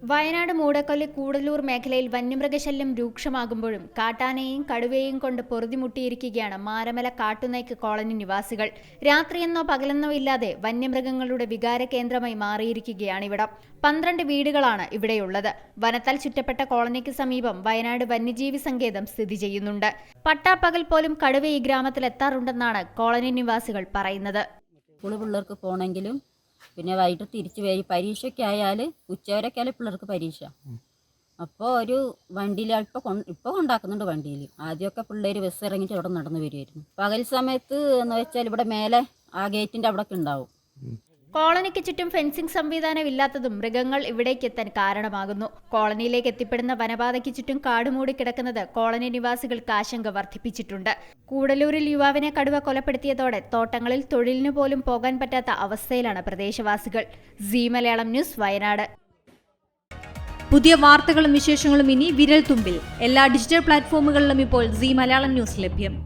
വയനാട് മൂടക്കൊല്ലി കൂടലൂർ മേഖലയിൽ വന്യമൃഗശല്യം രൂക്ഷമാകുമ്പോഴും കാട്ടാനയും കടുവയെയും കൊണ്ട് പൊറുതിമുട്ടിയിരിക്കുകയാണ് മാരമല കാട്ടുനൈക്ക് കോളനി നിവാസികൾ. രാത്രിയെന്നോ പകലെന്നോ ഇല്ലാതെ വന്യമൃഗങ്ങളുടെ വികാര കേന്ദ്രമായി മാറിയിരിക്കുകയാണ് ഇവിടം. പന്ത്രണ്ട് വീടുകളാണ് ഇവിടെയുള്ളത്. വനത്താൽ ചുറ്റപ്പെട്ട കോളനിക്ക് സമീപം വയനാട് വന്യജീവി സങ്കേതം സ്ഥിതി ചെയ്യുന്നുണ്ട്. പട്ടാപ്പകൽ പോലും കടുവ ഈ ഗ്രാമത്തിൽ എത്താറുണ്ടെന്നാണ് കോളനി നിവാസികൾ പറയുന്നത്. പിള്ളേർക്ക് പോകണമെങ്കിലും പിന്നെ വൈകിട്ട് തിരിച്ചു വരും പരീക്ഷയ്ക്ക് ആയാൽ ഉച്ചവരെയൊക്കെയാലും പിള്ളേർക്ക് പരീക്ഷ. അപ്പോൾ ഒരു വണ്ടിയിൽ ഇപ്പോൾ കൊ ഇപ്പോൾ കൊണ്ടാക്കുന്നുണ്ട് വണ്ടിയിൽ ആദ്യമൊക്കെ പിള്ളേർ ബസ് ഇറങ്ങിയിട്ട് അവിടെ നടന്നു വരുമായിരുന്നു പകൽ സമയത്ത് എന്ന് വെച്ചാൽ ഇവിടെ മേലെ ആ ഗേറ്റിന്റെ അവിടെയൊക്കെ ഉണ്ടാവും. കോളനിക്ക് ചുറ്റും ഫെൻസിംഗ് സംവിധാനം ഇല്ലാത്തതും മൃഗങ്ങൾ ഇവിടേക്ക് എത്താൻ കാരണമാകുന്നു. കോളനിയിലേക്ക് എത്തിപ്പെടുന്ന വനപാതയ്ക്ക് ചുറ്റും കാടുമൂടി കിടക്കുന്നത് കോളനി നിവാസികൾക്ക് ആശങ്ക വർദ്ധിപ്പിച്ചിട്ടുണ്ട്. കൂടലൂരിൽ യുവാവിനെ കടുവ കൊലപ്പെടുത്തിയതോടെ തോട്ടങ്ങളിൽ തൊഴിലിനു പോലും പോകാൻ പറ്റാത്ത അവസ്ഥയിലാണ് പ്രദേശവാസികൾ. C Malayalam news Wayanad. പുതിയ വാർത്തകളും വിശേഷങ്ങളും ഇനി വിരൽ തുമ്പിൽ എല്ലാ ഡിജിറ്റൽ പ്ലാറ്റ്ഫോമുകളിലും ഇപ്പോൾ സി മലയാളം ന്യൂസ് ലഭ്യം.